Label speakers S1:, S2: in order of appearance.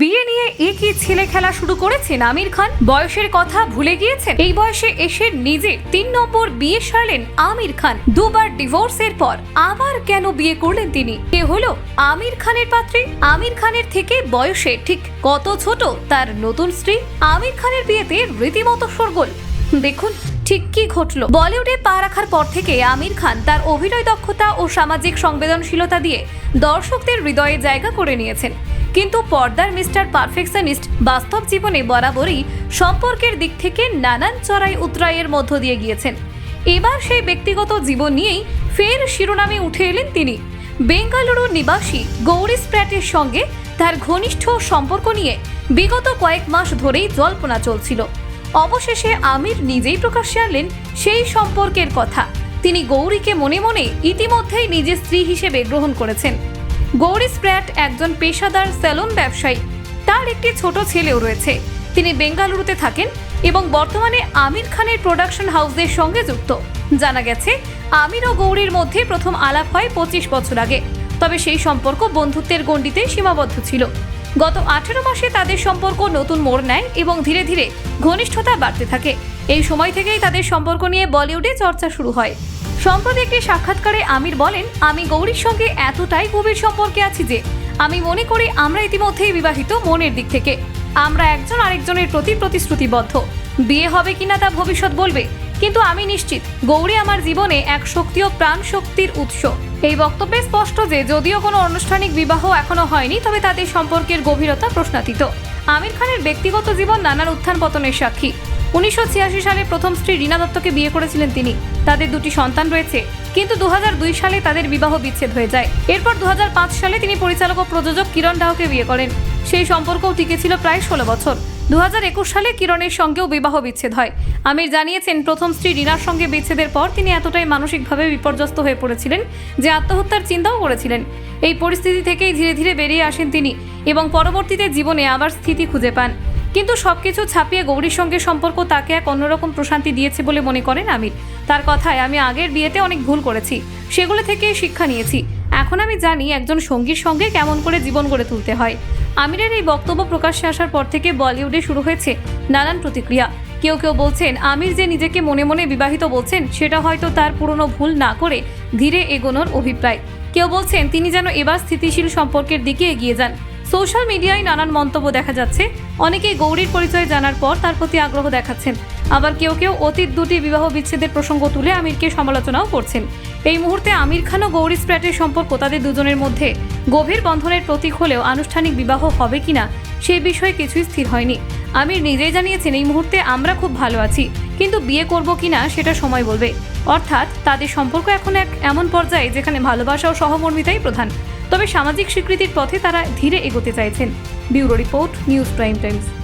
S1: বিয়ে নিয়ে এ ছেলে খেলা শুরু করেছেন? আমির খান, বয়সের কথা ভুলে গিয়েছেন? এই বয়সে এসে নিজে তিন নম্বর বিয়ে সারলেন আমির খান। দুবার ডিভোর্সের পর আবার কেন বিয়ে করলেন তিনি? কে হলো আমির খানের পাত্রী। আমির খানের থেকে বয়সে ঠিক কত ছোট তার নতুন স্ত্রী? আমির খানের বিয়েতে রীতিমতো শোরগোল। দেখুন ঠিক কি ঘটলো। বলিউডে পা রাখার পর থেকে আমির খান তার অভিনয় দক্ষতা ও সামাজিক সংবেদনশীলতা দিয়ে দর্শকদের হৃদয়ে জায়গা করে নিয়েছেন। কিন্তু পর্দার মিস্টার পারফেকশনিস্ট বাস্তব জীবনে বরাবরই সম্পর্কের দিক থেকে নানান চড়াই উতরাইয়ের মধ্য দিয়ে গিয়েছেন। এবার সেই ব্যক্তিগত জীবন নিয়েই ফের শিরোনামে উঠে এলেন তিনি। বেঙ্গালুরু নিবাসী গৌরী স্প্র্যাটের সঙ্গে তার ঘনিষ্ঠ সম্পর্ক নিয়ে বিগত কয়েক মাস ধরেই জল্পনা চলছিল। অবশেষে আমির নিজেই প্রকাশ্যে আনলেন সেই সম্পর্কের কথা। তিনি গৌরীকে মনে মনে ইতিমধ্যেই নিজের স্ত্রী হিসেবে গ্রহণ করেছেন। গৌরী স্প্র্যাট একজন পেশাদার সেলুন ব্যবসায়ী। তার একটি ছোট ছেলেও রয়েছে। তিনি বেঙ্গালুরুতে থাকেন এবং বর্তমানে আমির খানের প্রোডাকশন হাউসের সঙ্গে যুক্ত। জানা গেছে, আমির ও গৌরীর মধ্যে প্রথম আলাপ হয় পঁচিশ বছর আগে। তবে সেই সম্পর্ক বন্ধুত্বের গণ্ডিতে সীমাবদ্ধ ছিল। গত আঠেরো মাসে তাদের সম্পর্ক নতুন মোড় নেয় এবং ধীরে ধীরে ঘনিষ্ঠতা বাড়তে থাকে। এই সময় থেকেই তাদের সম্পর্ক নিয়ে বলিউডে চর্চা শুরু হয়। সম্প্রতি একটি সাক্ষাৎকারে আমির বলেন, আমি গৌরীর সঙ্গে এতটাই গভীর সম্পর্কে আছি যে, আমি মনে করি আমরা ইতিমধ্যেই বিবাহিত মনের দিক থেকে। আমরা একজন আরেকজনের প্রতি প্রতিশ্রুতিবদ্ধ। বিয়ে হবে কিনা তা ভবিষ্যৎ বলবে। কিন্তু আমি নিশ্চিত, গৌরী আমার জীবনে এক শক্তি ও প্রাণ শক্তির উৎস। এই বক্তব্যে স্পষ্ট যে, যদিও কোনো আনুষ্ঠানিক বিবাহ এখনও হয়নি, তবে তাদের সম্পর্কের গভীরতা প্রশ্নাতীত। আমির খানের ব্যক্তিগত জীবন নানান উত্থান পতনের সাক্ষী। উনিশশো ছিয়াশি সালে প্রথম স্ত্রী রীনা দত্তকে বিয়ে করেছিলেন তিনি। তাদের দুটি সন্তান রয়েছে, কিন্তু দু হাজার দুই সালে তাদের বিবাহ বিচ্ছেদ হয়ে যায়। এরপর দু হাজার পাঁচ সালে তিনি পরিচালক ও প্রযোজক কিরণ ডাওকে বিয়ে করেন। সেই সম্পর্কও টিকেছিল প্রায় ষোলো বছর। দু হাজার একুশ সালে কিরণের সঙ্গেও বিবাহ বিচ্ছেদ হয়। আমির জানিয়েছেন, প্রথম স্ত্রী রিনার সঙ্গে বিচ্ছেদের পর তিনি এতটাই মানসিকভাবে বিপর্যস্ত হয়ে পড়েছিলেন যে আত্মহত্যার চিন্তাও করেছিলেন। এই পরিস্থিতি থেকেই ধীরে ধীরে বেরিয়ে আসেন তিনি এবং পরবর্তীতে জীবনে আবার স্থিতি খুঁজে পান। কিন্তু সবকিছু ছাপিয়ে গৌরীর সঙ্গে সম্পর্ক তাকে এক অন্যরকম প্রশান্তি দিয়েছে বলে মনে করেন আমির। তার কথায়, আমি আগের বিয়েতে অনেক ভুল করেছি। সেগুলো থেকে শিক্ষা নিয়েছি। এখন আমি জানি একজন সঙ্গীর সঙ্গে কেমন করে জীবন গড়ে তুলতে হয়। আমিরের এই বক্তব্য প্রকাশ্যে আসার পর থেকে বলিউডে শুরু হয়েছে নানান প্রতিক্রিয়া। কেউ কেউ বলছেন, আমির যে নিজেকে মনে মনে বিবাহিত বলছেন, সেটা হয়তো তার পুরনো ভুল না করে ধীরে এগোনোর অভিপ্রায়। কেউ বলছেন, তিনি যেন এবার স্থিতিশীল সম্পর্কের দিকে এগিয়ে যান। সোশ্যাল মিডিয়ায় নানান মন্তব্য দেখা যাচ্ছে। অনেকেই গৌরীর পরিচয় জানার পর তার প্রতি আগ্রহ দেখাচ্ছেন। আবার কেউ কেউ অতীত দুটি বিবাহ বিচ্ছেদের প্রসঙ্গ তুলে আমিরকে সমালোচনাও করছেন। এই মুহূর্তে আমির খান ও গৌরী স্প্র্যাটের সম্পর্ক তাদের দুজনের মধ্যে। গভীর বন্ধনের প্রতীক হলেও আনুষ্ঠানিক বিবাহ হবে কিনা সেই বিষয়ে কিছুই স্থির হয়নি। আমির নিজেই জানিয়েছেন, এই মুহূর্তে আমরা খুব ভালো আছি, কিন্তু বিয়ে করব কিনা সেটা সময় বলবে। অর্থাৎ তাদের সম্পর্ক এখন এক এমন পর্যায়ে যেখানে ভালোবাসা ও সহমর্মিতাই প্রধান। তবে সামাজিক স্বীকৃতির পথে তারা ধীরে এগোতে চাইছেন। Bureau report News Prime Times.